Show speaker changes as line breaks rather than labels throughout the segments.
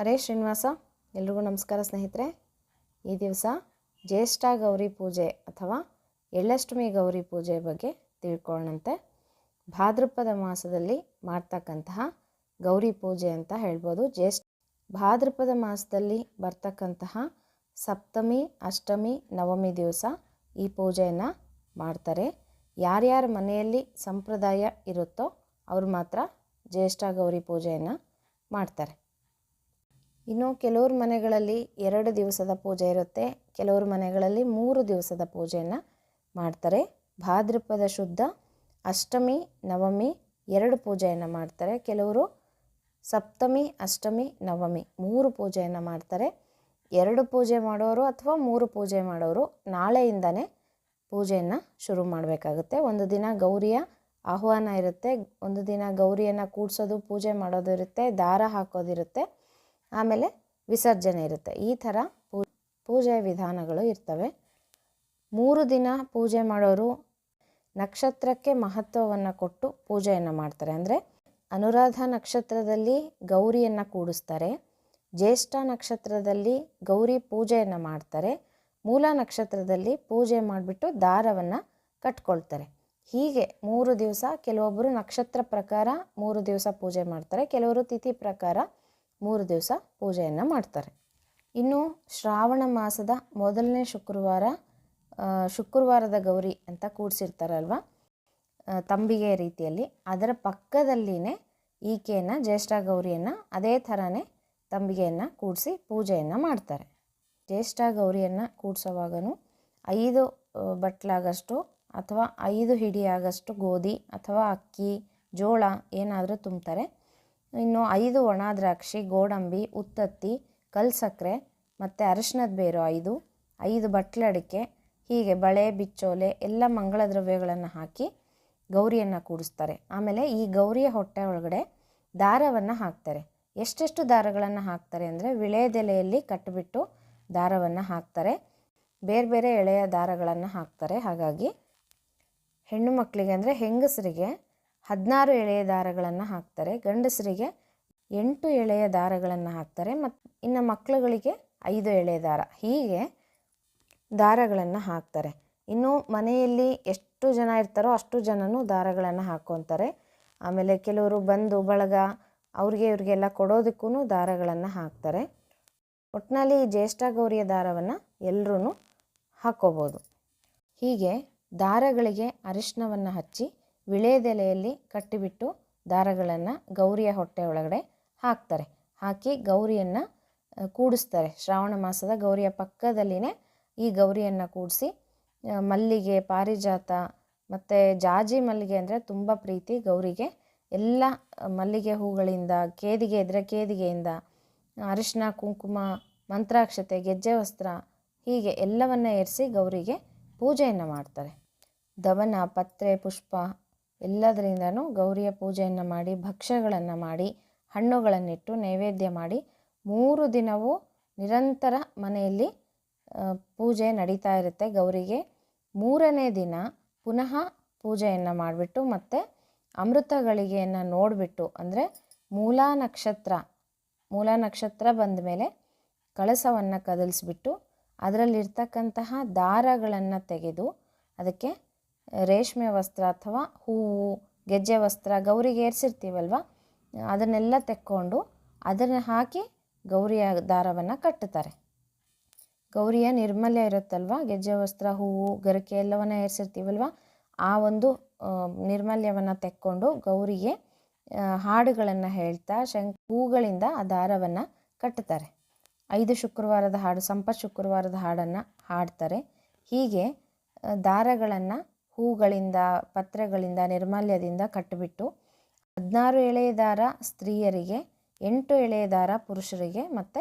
ಹರೇ ಶ್ರೀನಿವಾಸ, ಎಲ್ರಿಗೂ ನಮಸ್ಕಾರ ಸ್ನೇಹಿತರೆ. ಈ ದಿವಸ ಜ್ಯೇಷ್ಠ ಗೌರಿ ಪೂಜೆ ಅಥವಾ ಎಳ್ಳಷ್ಟಮಿ ಗೌರಿ ಪೂಜೆ ಬಗ್ಗೆ ತಿಳ್ಕೊಳ್ಳೋಣಂತೆ. ಭಾದ್ರಪದ ಮಾಸದಲ್ಲಿ ಮಾಡ್ತಕ್ಕಂತಹ ಗೌರಿ ಪೂಜೆ ಅಂತ ಹೇಳ್ಬೋದು. ಜ್ಯೇಷ್ಠ ಭಾದ್ರಪದ ಮಾಸದಲ್ಲಿ ಬರ್ತಕ್ಕಂತಹ ಸಪ್ತಮಿ, ಅಷ್ಟಮಿ, ನವಮಿ ದಿವಸ ಈ ಪೂಜೆಯನ್ನು ಮಾಡ್ತಾರೆ. ಯಾರ್ಯಾರ ಮನೆಯಲ್ಲಿ ಸಂಪ್ರದಾಯ ಇರುತ್ತೋ ಅವರು ಮಾತ್ರ ಜ್ಯೇಷ್ಠ ಗೌರಿ ಪೂಜೆಯನ್ನು ಮಾಡ್ತಾರೆ. ಇನ್ನು ಕೆಲವ್ರ ಮನೆಗಳಲ್ಲಿ ಎರಡು ದಿವಸದ ಪೂಜೆ ಇರುತ್ತೆ. ಕೆಲವ್ರ ಮನೆಗಳಲ್ಲಿ ಮೂರು ದಿವಸದ ಪೂಜೆಯನ್ನು ಮಾಡ್ತಾರೆ. ಭಾದ್ರಪದ ಶುದ್ಧ, ಅಷ್ಟಮಿ, ನವಮಿ ಎರಡು ಪೂಜೆಯನ್ನು ಮಾಡ್ತಾರೆ. ಕೆಲವರು ಸಪ್ತಮಿ, ಅಷ್ಟಮಿ, ನವಮಿ ಮೂರು ಪೂಜೆಯನ್ನು ಮಾಡ್ತಾರೆ. ಎರಡು ಪೂಜೆ ಮಾಡೋರು ಅಥವಾ ಮೂರು ಪೂಜೆ ಮಾಡೋರು ನಾಳೆಯಿಂದನೇ ಪೂಜೆಯನ್ನು ಶುರು ಮಾಡಬೇಕಾಗುತ್ತೆ. ಒಂದು ದಿನ ಗೌರಿಯ ಆಹ್ವಾನ ಇರುತ್ತೆ. ಒಂದು ದಿನ ಗೌರಿಯನ್ನು ಕೂಡಿಸೋದು, ಪೂಜೆ ಮಾಡೋದು ಇರುತ್ತೆ, ದಾರ ಹಾಕೋದಿರುತ್ತೆ ಆಮೇಲೆ ವಿಸರ್ಜನೆ ಇರುತ್ತೆ. ಈ ಥರ ಪೂ ಪೂಜೆಯ ವಿಧಾನಗಳು ಇರ್ತವೆ. ಮೂರು ದಿನ ಪೂಜೆ ಮಾಡೋರು ನಕ್ಷತ್ರಕ್ಕೆ ಮಹತ್ವವನ್ನು ಕೊಟ್ಟು ಪೂಜೆಯನ್ನು ಮಾಡ್ತಾರೆ. ಅಂದರೆ ಅನುರಾಧ ನಕ್ಷತ್ರದಲ್ಲಿ ಗೌರಿಯನ್ನು ಕೂಡಿಸ್ತಾರೆ. ಜ್ಯೇಷ್ಠ ನಕ್ಷತ್ರದಲ್ಲಿ ಗೌರಿ ಪೂಜೆಯನ್ನು ಮಾಡ್ತಾರೆ. ಮೂಲ ನಕ್ಷತ್ರದಲ್ಲಿ ಪೂಜೆ ಮಾಡಿಬಿಟ್ಟು ದಾರವನ್ನು ಕಟ್ಕೊಳ್ತಾರೆ. ಹೀಗೆ ಮೂರು ದಿವಸ ಕೆಲವೊಬ್ಬರು ನಕ್ಷತ್ರ ಪ್ರಕಾರ ಮೂರು ದಿವಸ ಪೂಜೆ ಮಾಡ್ತಾರೆ. ಕೆಲವರು ತಿಥಿ ಪ್ರಕಾರ ಮೂರು ದಿವಸ ಪೂಜೆಯನ್ನು ಮಾಡ್ತಾರೆ. ಇನ್ನು ಶ್ರಾವಣ ಮಾಸದ ಮೊದಲನೇ ಶುಕ್ರವಾರ ಶುಕ್ರವಾರದ ಗೌರಿ ಅಂತ ಕೂಡಿಸಿರ್ತಾರಲ್ವ? ತಂಬಿಗೆ ರೀತಿಯಲ್ಲಿ. ಅದರ ಪಕ್ಕದಲ್ಲಿನೇ ಈಕೆಯನ್ನು, ಜ್ಯೇಷ್ಠ ಗೌರಿಯನ್ನು, ಅದೇ ಥರನೇ ತಂಬಿಗೆಯನ್ನು ಕೂಡಿಸಿ ಪೂಜೆಯನ್ನು ಮಾಡ್ತಾರೆ. ಜ್ಯೇಷ್ಠ ಗೌರಿಯನ್ನು ಕೂಡಿಸೋವಾಗನೂ ಐದು ಬಟ್ಲಾಗಷ್ಟು ಅಥವಾ ಐದು ಹಿಡಿಯಾಗಷ್ಟು ಗೋಧಿ ಅಥವಾ ಅಕ್ಕಿ, ಜೋಳ ಏನಾದರೂ ತುಂಬ್ತಾರೆ. ಇನ್ನು ಐದು ಒಣ ದ್ರಾಕ್ಷಿ, ಗೋಡಂಬಿ, ಉತ್ತತ್ತಿ ಕಲ್ಸಕ್ಕರೆ ಮತ್ತು ಅರಿಶಿನದ ಬೇರು ಐದು ಐದು ಬಟ್ಲಡಿಕೆ ಹೀಗೆ ಬಳೆ, ಬಿಚ್ಚೋಲೆ ಎಲ್ಲ ಮಂಗಳ ದ್ರವ್ಯಗಳನ್ನು ಹಾಕಿ ಗೌರಿಯನ್ನು ಕೂಡಿಸ್ತಾರೆ. ಆಮೇಲೆ ಈ ಗೌರಿಯ ಹೊಟ್ಟೆ ಒಳಗಡೆ ದಾರವನ್ನು ಹಾಕ್ತಾರೆ. ಎಷ್ಟೆಷ್ಟು ದಾರಗಳನ್ನು ಹಾಕ್ತಾರೆ ಅಂದರೆ ವಿಳೆದೆಲೆಯಲ್ಲಿ ಕಟ್ಟಿಬಿಟ್ಟು ದಾರವನ್ನು ಹಾಕ್ತಾರೆ. ಬೇರೆ ಬೇರೆ ಎಳೆಯ ದಾರಗಳನ್ನು ಹಾಕ್ತಾರೆ. ಹಾಗಾಗಿ ಹೆಣ್ಣು ಮಕ್ಕಳಿಗೆ ಅಂದರೆ ಹೆಂಗಸರಿಗೆ ಹದಿನಾರು ಎಳೆಯ ದಾರಗಳನ್ನು ಹಾಕ್ತಾರೆ. ಗಂಡಸರಿಗೆ ಎಂಟು ಎಳೆಯ ದಾರಗಳನ್ನು ಹಾಕ್ತಾರೆ ಮತ್ತು ಇನ್ನು ಮಕ್ಕಳುಗಳಿಗೆ ಐದು ಎಳೆಯ ದಾರ. ಹೀಗೆ ದಾರಗಳನ್ನು ಹಾಕ್ತಾರೆ. ಇನ್ನು ಮನೆಯಲ್ಲಿ ಎಷ್ಟು ಜನ ಇರ್ತಾರೋ ಅಷ್ಟು ಜನನೂ ದಾರಗಳನ್ನು ಹಾಕ್ಕೊತಾರೆ ಆಮೇಲೆ ಕೆಲವರು ಬಂದು ಬಳಗ ಅವ್ರಿಗೆ ಇವ್ರಿಗೆಲ್ಲ ಕೊಡೋದಕ್ಕೂ ದಾರಗಳನ್ನು ಹಾಕ್ತಾರೆ. ಒಟ್ಟಿನಲ್ಲಿ ಜ್ಯೇಷ್ಠ ಗೌರಿಯ ದಾರವನ್ನು ಎಲ್ಲರೂ ಹಾಕ್ಕೋಬೋದು ಹೀಗೆ ದಾರಗಳಿಗೆ ಅರಿಶಿನವನ್ನು ಹಚ್ಚಿ ವಿಳೆದೆಲೆಯಲ್ಲಿ ಕಟ್ಟಿಬಿಟ್ಟು ದಾರಗಳನ್ನು ಗೌರಿಯ ಹೊಟ್ಟೆ ಒಳಗಡೆ ಹಾಕ್ತಾರೆ. ಹಾಕಿ ಗೌರಿಯನ್ನು ಕೂಡಿಸ್ತಾರೆ. ಶ್ರಾವಣ ಮಾಸದ ಗೌರಿಯ ಪಕ್ಕದಲ್ಲಿನೇ ಈ ಗೌರಿಯನ್ನು ಕೂಡಿಸಿ ಮಲ್ಲಿಗೆ, ಪಾರಿಜಾತ ಮತ್ತು ಜಾಜಿ ಮಲ್ಲಿಗೆ ಅಂದರೆ ತುಂಬ ಪ್ರೀತಿ ಗೌರಿಗೆ. ಎಲ್ಲ ಮಲ್ಲಿಗೆ ಹೂಗಳಿಂದ, ಕೇದಿಗೆ ಇದ್ದರೆ ಕೇದಿಗೆಯಿಂದ, ಅರಿಶಿನ, ಕುಂಕುಮ, ಮಂತ್ರಾಕ್ಷತೆ, ಗೆಜ್ಜೆ ವಸ್ತ್ರ ಹೀಗೆ ಎಲ್ಲವನ್ನ ಏರಿಸಿ ಗೌರಿಗೆ ಪೂಜೆಯನ್ನು ಮಾಡ್ತಾರೆ. ದವನ, ಪತ್ರೆ, ಪುಷ್ಪ ಎಲ್ಲದರಿಂದನೂ ಗೌರಿಯ ಪೂಜೆಯನ್ನು ಮಾಡಿ, ಭಕ್ಷ್ಯಗಳನ್ನು ಮಾಡಿ, ಹಣ್ಣುಗಳನ್ನಿಟ್ಟು ನೈವೇದ್ಯ ಮಾಡಿ ಮೂರು ದಿನವೂ ನಿರಂತರ ಮನೆಯಲ್ಲಿ ಪೂಜೆ ನಡೀತಾ ಇರುತ್ತೆ. ಗೌರಿಗೆ ಮೂರನೇ ದಿನ ಪುನಃ ಪೂಜೆಯನ್ನು ಮಾಡಿಬಿಟ್ಟು ಮತ್ತು ಅಮೃತ ಗಳಿಗೆಯನ್ನು ನೋಡಿಬಿಟ್ಟು, ಅಂದರೆ ಮೂಲ ನಕ್ಷತ್ರ ಮೂಲ ನಕ್ಷತ್ರ ಬಂದ ಮೇಲೆ ಕಳಸವನ್ನು ಕದಲಿಸ್ಬಿಟ್ಟು, ಅದರಲ್ಲಿರ್ತಕ್ಕಂತಹ ದಾರಗಳನ್ನು ತೆಗೆದು ಅದಕ್ಕೆ ರೇಷ್ಮೆ ವಸ್ತ್ರ ಅಥವಾ ಹೂವು, ಗೆಜ್ಜೆ ವಸ್ತ್ರ ಗೌರಿಗೆ ಏರಿಸಿರ್ತೀವಲ್ವ? ಅದನ್ನೆಲ್ಲ ತೆಕ್ಕೊಂಡು ಅದನ್ನು ಹಾಕಿ ಗೌರಿಯ ದಾರವನ್ನು ಕಟ್ಟುತ್ತಾರೆ. ಗೌರಿಯ ನಿರ್ಮಲ್ಯ ಇರುತ್ತಲ್ವ? ಗೆಜ್ಜೆ ವಸ್ತ್ರ, ಹೂವು, ಗರಿಕೆ ಎಲ್ಲವನ್ನ ಏರಿಸಿರ್ತೀವಲ್ವ? ಆ ಒಂದು ನಿರ್ಮಲ್ಯವನ್ನು ತೆಕ್ಕೊಂಡು ಗೌರಿಗೆ ಹಾಡುಗಳನ್ನು ಹೇಳ್ತಾ ಶಂಕ್ ಹೂಗಳಿಂದ ಆ ದಾರವನ್ನು ಕಟ್ಟುತ್ತಾರೆ. ಐದು ಶುಕ್ರವಾರದ ಹಾಡು, ಸಂಪತ್ ಶುಕ್ರವಾರದ ಹಾಡನ್ನು ಹಾಡ್ತಾರೆ. ಹೀಗೆ ದಾರಗಳನ್ನು ಹೂಗಳಿಂದ, ಪತ್ರೆಗಳಿಂದ, ನಿರ್ಮಾಲ್ಯದಿಂದ ಕಟ್ಟಿಬಿಟ್ಟು ಹದಿನಾರು ಎಳೆಯ ದಾರ ಸ್ತ್ರೀಯರಿಗೆ, ಎಂಟು ಎಳೆಯ ದಾರ ಪುರುಷರಿಗೆ ಮತ್ತು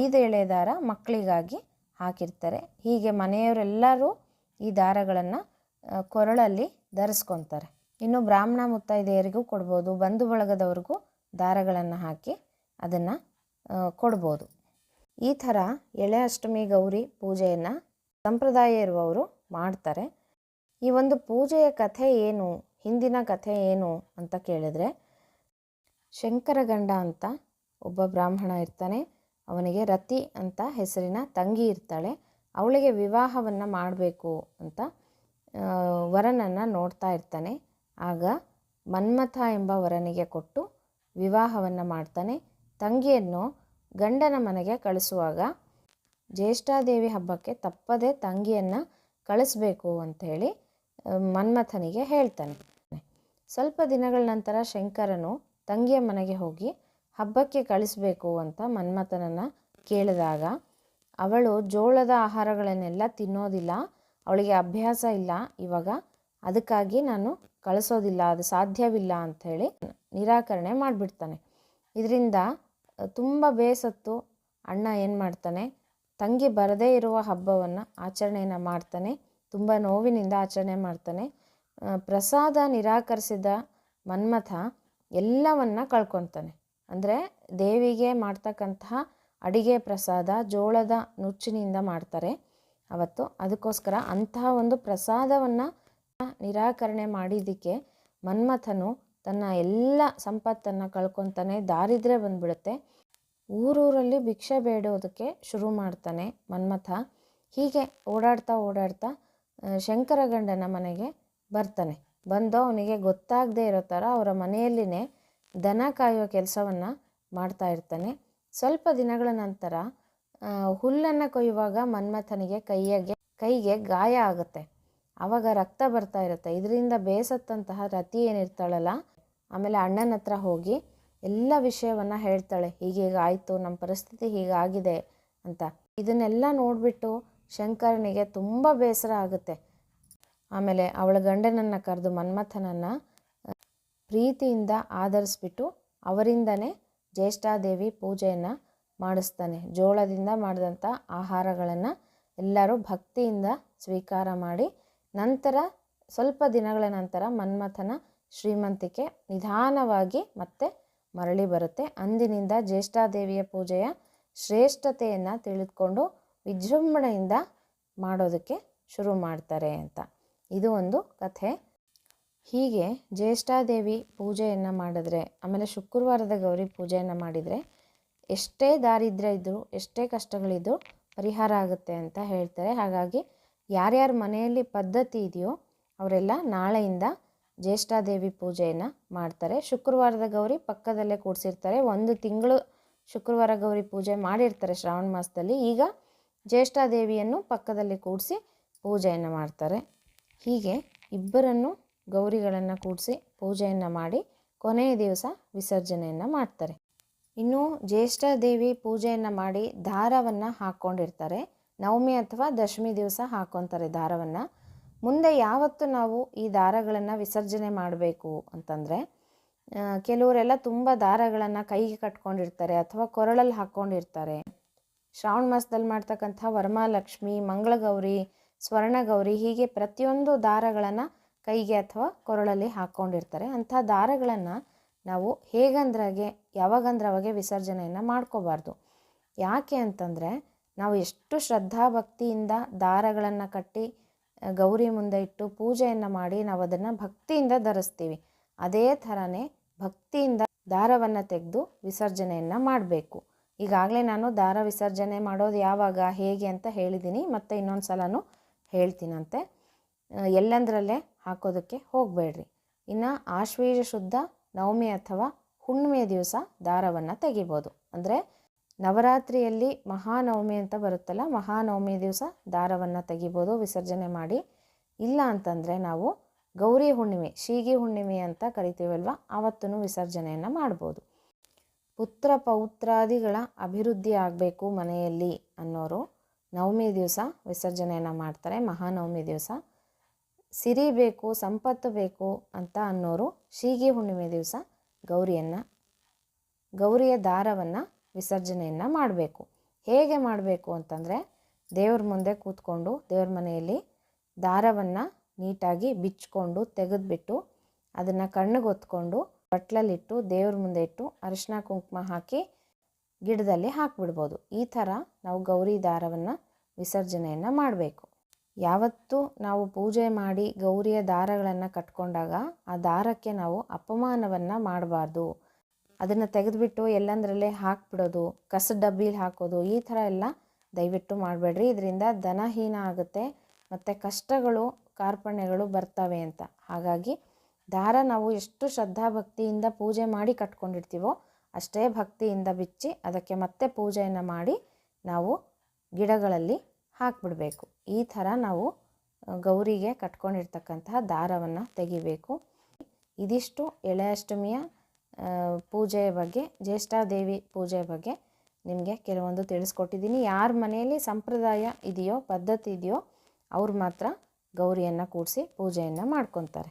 ಐದು ಎಳೆಯ ದಾರ ಮಕ್ಕಳಿಗಾಗಿ ಹಾಕಿರ್ತಾರೆ. ಹೀಗೆ ಮನೆಯವರೆಲ್ಲರೂ ಈ ದಾರಗಳನ್ನು ಕೊರಳಲ್ಲಿ ಧರಿಸ್ಕೊತಾರೆ. ಇನ್ನು ಬ್ರಾಹ್ಮಣ ಮುತ್ತೈದೆಯರಿಗೂ ಕೊಡ್ಬೋದು, ಬಂಧು ಬಳಗದವ್ರಿಗೂ ದಾರಗಳನ್ನು ಹಾಕಿ ಅದನ್ನು ಕೊಡ್ಬೋದು. ಈ ಥರ ಎಳೆ ಅಷ್ಟಮಿ ಗೌರಿ ಪೂಜೆಯನ್ನು ಸಂಪ್ರದಾಯ ಇರುವವರು ಮಾಡ್ತಾರೆ. ಈ ಒಂದು ಪೂಜೆಯ ಕಥೆ ಏನು? ಹಿಂದಿನ ಕಥೆ ಏನು? ಅಂತ ಕೇಳಿದ್ರೆ ಶಂಕರಗಂಡ ಅಂತ ಒಬ್ಬ ಬ್ರಾಹ್ಮಣ ಇರ್ತಾನೆ. ಅವನಿಗೆ ರತಿ ಅಂತ ಹೆಸರಿನ ತಂಗಿ ಇರ್ತಾಳೆ. ಅವಳಿಗೆ ವಿವಾಹವನ್ನು ಮಾಡಬೇಕು ಅಂತ ವರನನ್ನು ನೋಡ್ತಾ ಇರ್ತಾನೆ. ಆಗ ಮನ್ಮಥ ಎಂಬ ವರನಿಗೆ ಕೊಟ್ಟು ವಿವಾಹವನ್ನು ಮಾಡ್ತಾನೆ. ತಂಗಿಯನ್ನು ಗಂಡನ ಮನೆಗೆ ಕಳಿಸುವಾಗ ಜ್ಯೇಷ್ಠಾದೇವಿ ಹಬ್ಬಕ್ಕೆ ತಪ್ಪದೆ ತಂಗಿಯನ್ನು ಕಳಿಸ್ಬೇಕು ಅಂಥೇಳಿ ಮನ್ಮಥನಿಗೆ ಹೇಳ್ತಾನೆ. ಸ್ವಲ್ಪ ದಿನಗಳ ನಂತರ ಶಂಕರನು ತಂಗಿಯ ಮನೆಗೆ ಹೋಗಿ ಹಬ್ಬಕ್ಕೆ ಕಳಿಸಬೇಕು ಅಂತ ಮನ್ಮಥನನ್ನು ಕೇಳಿದಾಗ, ಅವಳು ಜೋಳದ ಆಹಾರಗಳನ್ನೆಲ್ಲ ತಿನ್ನೋದಿಲ್ಲ, ಅವಳಿಗೆ ಅಭ್ಯಾಸ ಇಲ್ಲ, ಇವಾಗ ಅದಕ್ಕಾಗಿ ನಾನು ಕಳಿಸೋದಿಲ್ಲ, ಅದು ಸಾಧ್ಯವಿಲ್ಲ ಅಂಥೇಳಿ ನಿರಾಕರಣೆ ಮಾಡಿಬಿಡ್ತಾನೆ. ಇದರಿಂದ ತುಂಬ ಬೇಸತ್ತು ಅಣ್ಣ ಏನು ಮಾಡ್ತಾನೆ ತಂಗಿ ಬರದೇ ಇರುವ ಹಬ್ಬವನ್ನು ಆಚರಣೆಯನ್ನು ಮಾಡ್ತಾನೆ ತುಂಬ ನೋವಿನಿಂದ ಆಚರಣೆ ಮಾಡ್ತಾನೆ. ಪ್ರಸಾದ ನಿರಾಕರಿಸಿದ ಮನ್ಮಥ ಎಲ್ಲವನ್ನ ಕಳ್ಕೊತಾನೆ. ಅಂದರೆ ದೇವಿಗೆ ಮಾಡ್ತಕ್ಕಂತಹ ಅಡಿಗೆ ಪ್ರಸಾದ ಜೋಳದ ನುಚ್ಚಿನಿಂದ ಮಾಡ್ತಾರೆ. ಅವತ್ತು ಅದಕ್ಕೋಸ್ಕರ ಅಂತಹ ಒಂದು ಪ್ರಸಾದವನ್ನು ನಿರಾಕರಣೆ ಮಾಡಿದ್ದಕ್ಕೆ ಮನ್ಮಥನು ತನ್ನ ಎಲ್ಲ ಸಂಪತ್ತನ್ನು ಕಳ್ಕೊತಾನೆ. ದಾರಿದ್ರ್ಯ ಬಂದ್ಬಿಡುತ್ತೆ. ಊರೂರಲ್ಲಿ ಭಿಕ್ಷೆ ಬೇಡೋದಕ್ಕೆ ಶುರು ಮಾಡ್ತಾನೆ ಮನ್ಮಥ. ಹೀಗೆ ಓಡಾಡ್ತಾ ಓಡಾಡ್ತಾ ಶಂಕರ ಗಂಡನ ಮನೆಗೆ ಬರ್ತಾನೆ. ಬಂದು ಅವನಿಗೆ ಗೊತ್ತಾಗದೇ ಇರೋ ಥರ ಅವರ ಮನೆಯಲ್ಲಿನೇ ದನ ಕಾಯುವ ಕೆಲಸವನ್ನು ಮಾಡ್ತಾ ಇರ್ತಾನೆ. ಸ್ವಲ್ಪ ದಿನಗಳ ನಂತರ ಹುಲ್ಲನ್ನು ಕೊಯ್ಯುವಾಗ ಮನ್ಮಥನಿಗೆ ಕೈಯಗೆ, ಕೈಗೆ ಗಾಯ ಆಗುತ್ತೆ. ಆವಾಗ ರಕ್ತ ಬರ್ತಾ ಇರುತ್ತೆ. ಇದರಿಂದ ಬೇಸತ್ತಂತಹ ರತಿ ಏನಿರ್ತಾಳಲ್ಲ, ಆಮೇಲೆ ಅಣ್ಣನ ಹತ್ರ ಹೋಗಿ ಎಲ್ಲ ವಿಷಯವನ್ನು ಹೇಳ್ತಾಳೆ. ಹೀಗೀಗ ಆಯಿತು ನಮ್ಮ ಪರಿಸ್ಥಿತಿ ಹೀಗಾಗಿದೆ ಅಂತ. ಇದನ್ನೆಲ್ಲ ನೋಡಿಬಿಟ್ಟು ಶಂಕರನಿಗೆ ತುಂಬ ಬೇಸರ ಆಗುತ್ತೆ. ಆಮೇಲೆ ಅವಳ ಗಂಡನನ್ನು ಕರೆದು ಮನ್ಮಥನನ್ನು ಪ್ರೀತಿಯಿಂದ ಆಧರಿಸ್ಬಿಟ್ಟು ಅವರಿಂದನೇ ಜ್ಯೇಷ್ಠಾದೇವಿ ಪೂಜೆಯನ್ನು ಮಾಡಿಸ್ತಾನೆ. ಜೋಳದಿಂದ ಮಾಡಿದಂಥ ಆಹಾರಗಳನ್ನು ಎಲ್ಲರೂ ಭಕ್ತಿಯಿಂದ ಸ್ವೀಕಾರ ಮಾಡಿ ನಂತರ ಸ್ವಲ್ಪ ದಿನಗಳ ನಂತರ ಮನ್ಮಥನ ಶ್ರೀಮಂತಿಕೆ ನಿಧಾನವಾಗಿ ಮತ್ತೆ ಮರಳಿ ಬರುತ್ತೆ. ಅಂದಿನಿಂದ ಜ್ಯೇಷ್ಠಾದೇವಿಯ ಪೂಜೆಯ ಶ್ರೇಷ್ಠತೆಯನ್ನು ತಿಳಿದುಕೊಂಡು ವಿಜೃಂಭಣೆಯಿಂದ ಮಾಡೋದಕ್ಕೆ ಶುರು ಮಾಡ್ತಾರೆ ಅಂತ. ಇದು ಒಂದು ಕಥೆ. ಹೀಗೆ ಜ್ಯೇಷ್ಠಾದೇವಿ ಪೂಜೆಯನ್ನು ಮಾಡಿದ್ರೆ, ಆಮೇಲೆ ಶುಕ್ರವಾರದ ಗೌರಿ ಪೂಜೆಯನ್ನು ಮಾಡಿದರೆ ಎಷ್ಟೇ ದಾರಿದ್ರ್ಯ ಇದ್ದರೂ ಎಷ್ಟೇ ಕಷ್ಟಗಳಿದ್ದರೂ ಪರಿಹಾರ ಆಗುತ್ತೆ ಅಂತ ಹೇಳ್ತಾರೆ. ಹಾಗಾಗಿ ಯಾರ್ಯಾರ ಮನೆಯಲ್ಲಿ ಪದ್ಧತಿ ಇದೆಯೋ ಅವರೆಲ್ಲ ನಾಳೆಯಿಂದ ಜ್ಯೇಷ್ಠಾದೇವಿ ಪೂಜೆಯನ್ನು ಮಾಡ್ತಾರೆ. ಶುಕ್ರವಾರದ ಗೌರಿ ಪಕ್ಕದಲ್ಲೇ ಕೂಡಿಸಿರ್ತಾರೆ. ಒಂದು ತಿಂಗಳು ಶುಕ್ರವಾರ ಗೌರಿ ಪೂಜೆ ಮಾಡಿರ್ತಾರೆ ಶ್ರಾವಣ ಮಾಸದಲ್ಲಿ. ಈಗ ಜ್ಯೇಷ್ಠಾದೇವಿಯನ್ನು ಪಕ್ಕದಲ್ಲಿ ಕೂಡಿಸಿ ಪೂಜೆಯನ್ನು ಮಾಡ್ತಾರೆ. ಹೀಗೆ ಇಬ್ಬರನ್ನು ಗೌರಿಗಳನ್ನು ಕೂಡಿಸಿ ಪೂಜೆಯನ್ನು ಮಾಡಿ ಕೊನೆಯ ದಿವಸ ವಿಸರ್ಜನೆಯನ್ನು ಮಾಡ್ತಾರೆ. ಇನ್ನು ಜ್ಯೇಷ್ಠಾದೇವಿ ಪೂಜೆಯನ್ನು ಮಾಡಿ ದಾರವನ್ನು ಹಾಕ್ಕೊಂಡಿರ್ತಾರೆ. ನವಮಿ ಅಥವಾ ದಶಮಿ ದಿವಸ ಹಾಕ್ಕೊತಾರೆ ದಾರವನ್ನು. ಮುಂದೆ ಯಾವತ್ತು ನಾವು ಈ ದಾರಗಳನ್ನು ವಿಸರ್ಜನೆ ಮಾಡಬೇಕು ಅಂತಂದರೆ ಕೆಲವರೆಲ್ಲ ತುಂಬ ದಾರಗಳನ್ನು ಕೈಗೆ ಕಟ್ಕೊಂಡಿರ್ತಾರೆ ಅಥವಾ ಕೊರಳಲ್ಲಿ ಹಾಕ್ಕೊಂಡಿರ್ತಾರೆ ಶ್ರಾವಣ ಮಾಸದಲ್ಲಿ ಮಾಡ್ತಕ್ಕಂಥ ವರಮಹಾಲಕ್ಷ್ಮಿ ಮಂಗಳಗೌರಿ, ಸ್ವರ್ಣಗೌರಿ ಹೀಗೆ ಪ್ರತಿಯೊಂದು ದಾರಗಳನ್ನು ಕೈಗೆ ಅಥವಾ ಕೊರಳಲ್ಲಿ ಹಾಕ್ಕೊಂಡಿರ್ತಾರೆ. ಅಂಥ ದಾರಗಳನ್ನು ನಾವು ಹೇಗಂದ್ರಾಗೆ, ಯಾವಾಗಂದ್ರವಾಗೆ ವಿಸರ್ಜನೆಯನ್ನು ಮಾಡ್ಕೋಬಾರ್ದು. ಯಾಕೆ ಅಂತಂದರೆ ನಾವು ಎಷ್ಟು ಶ್ರದ್ಧಾ ಭಕ್ತಿಯಿಂದ ದಾರಗಳನ್ನು ಕಟ್ಟಿ ಗೌರಿ ಮುಂದೆ ಇಟ್ಟು ಪೂಜೆಯನ್ನು ಮಾಡಿ ನಾವು ಅದನ್ನು ಭಕ್ತಿಯಿಂದ ಧರಿಸ್ತೀವಿ. ಅದೇ ಥರನೇ ಭಕ್ತಿಯಿಂದ ದಾರವನ್ನು ತೆಗೆದು ವಿಸರ್ಜನೆಯನ್ನು ಮಾಡಬೇಕು. ಈಗಾಗಲೇ ನಾನು ದಾರ ವಿಸರ್ಜನೆ ಮಾಡೋದು ಯಾವಾಗ, ಹೇಗೆ ಅಂತ ಹೇಳಿದ್ದೀನಿ ಮತ್ತು ಇನ್ನೊಂದು ಸಲನೂ ಹೇಳ್ತೀನಂತೆ. ಎಲ್ಲಂದರಲ್ಲೇ ಹಾಕೋದಕ್ಕೆ ಹೋಗಬೇಡ್ರಿ. ಇನ್ನು ಆಶ್ವೀಜ ಶುದ್ಧ ನವಮಿ ಅಥವಾ ಹುಣ್ಣಿಮೆ ದಿವಸ ದಾರವನ್ನು ತೆಗಿಬೋದು. ಅಂದರೆ ನವರಾತ್ರಿಯಲ್ಲಿ ಮಹಾನವಮಿ ಅಂತ ಬರುತ್ತಲ್ಲ, ಮಹಾನವಮಿ ದಿವಸ ದಾರವನ್ನು ತೆಗಿಬೋದು, ವಿಸರ್ಜನೆ ಮಾಡಿ. ಇಲ್ಲ ಅಂತಂದರೆ ನಾವು ಗೌರಿ ಹುಣ್ಣಿಮೆ ಶೀಗಿ ಹುಣ್ಣಿಮೆ ಅಂತ ಕರಿತೀವಲ್ವ ಆವತ್ತೂ ವಿಸರ್ಜನೆಯನ್ನು ಮಾಡ್ಬೋದು. ಪುತ್ರ ಪೌತ್ರಾದಿಗಳ ಅಭಿವೃದ್ಧಿ ಆಗಬೇಕು ಮನೆಯಲ್ಲಿ ಅನ್ನೋರು ನವಮಿ ದಿವಸ ವಿಸರ್ಜನೆಯನ್ನು ಮಾಡ್ತಾರೆ, ಮಹಾನವಮಿ ದಿವಸ. ಸಿರಿ ಬೇಕು, ಸಂಪತ್ತು ಬೇಕು ಅಂತ ಅನ್ನೋರು ಶೀಗಿ ಹುಣ್ಣಿಮೆ ದಿವಸ ಗೌರಿಯನ್ನು, ಗೌರಿಯ ದಾರವನ್ನು ವಿಸರ್ಜನೆಯನ್ನು ಮಾಡಬೇಕು. ಹೇಗೆ ಮಾಡಬೇಕು ಅಂತಂದರೆ ದೇವ್ರ ಮುಂದೆ ಕೂತ್ಕೊಂಡು ದೇವ್ರ ಮನೆಯಲ್ಲಿ ದಾರವನ್ನು ನೀಟಾಗಿ ಬಿಚ್ಕೊಂಡು ತೆಗೆದುಬಿಟ್ಟು ಅದನ್ನು ಕಣ್ಣಿಗೆ ಹೊತ್ಕೊಂಡು ಬಟ್ಲಲ್ಲಿಟ್ಟು ದೇವ್ರ ಮುಂದೆ ಇಟ್ಟು ಅರಿಶಿನ ಕುಂಕುಮ ಹಾಕಿ ಗಿಡದಲ್ಲಿ ಹಾಕಿಬಿಡ್ಬೋದು. ಈ ಥರ ನಾವು ಗೌರಿ ದಾರವನ್ನು ವಿಸರ್ಜನೆಯನ್ನು ಮಾಡಬೇಕು. ಯಾವತ್ತೂ ನಾವು ಪೂಜೆ ಮಾಡಿ ಗೌರಿಯ ದಾರಗಳನ್ನು ಕಟ್ಕೊಂಡಾಗ ಆ ದಾರಕ್ಕೆ ನಾವು ಅಪಮಾನವನ್ನು ಮಾಡಬಾರ್ದು. ಅದನ್ನು ತೆಗೆದುಬಿಟ್ಟು ಎಲ್ಲಂದರಲ್ಲೇ ಹಾಕ್ಬಿಡೋದು, ಕಸದ ಡಬ್ಬಿಲಿ ಹಾಕೋದು, ಈ ಥರ ಎಲ್ಲ ದಯವಿಟ್ಟು ಮಾಡಬೇಡ್ರಿ. ಇದರಿಂದ ಧನಹೀನ ಆಗುತ್ತೆ ಮತ್ತು ಕಷ್ಟಗಳು, ಕಾರ್ಪಣ್ಯಗಳು ಬರ್ತವೆ ಅಂತ. ಹಾಗಾಗಿ ದಾರ ನಾವು ಎಷ್ಟು ಶ್ರದ್ಧಾ ಭಕ್ತಿಯಿಂದ ಪೂಜೆ ಮಾಡಿ ಕಟ್ಕೊಂಡಿರ್ತೀವೋ ಅಷ್ಟೇ ಭಕ್ತಿಯಿಂದ ಬಿಚ್ಚಿ ಅದಕ್ಕೆ ಮತ್ತೆ ಪೂಜೆಯನ್ನು ಮಾಡಿ ನಾವು ಗಿಡಗಳಲ್ಲಿ ಹಾಕಿಬಿಡಬೇಕು. ಈ ಥರ ನಾವು ಗೌರಿಗೆ ಕಟ್ಕೊಂಡಿರ್ತಕ್ಕಂತಹ ದಾರವನ್ನು ತೆಗಿಬೇಕು. ಇದಿಷ್ಟು ಎಳೆಯಷ್ಟಮಿಯ ಪೂಜೆಯ ಬಗ್ಗೆ, ಜ್ಯೇಷ್ಠಾದೇವಿ ಪೂಜೆಯ ಬಗ್ಗೆ ನಿಮಗೆ ಕೆಲವೊಂದು ತಿಳಿಸ್ಕೊಟ್ಟಿದ್ದೀನಿ. ಯಾರ ಮನೆಯಲ್ಲಿ ಸಂಪ್ರದಾಯ ಇದೆಯೋ, ಪದ್ಧತಿ ಇದೆಯೋ ಅವ್ರು ಮಾತ್ರ ಗೌರಿಯನ್ನು ಕೂಡಿಸಿ ಪೂಜೆಯನ್ನು ಮಾಡ್ಕೊತಾರೆ.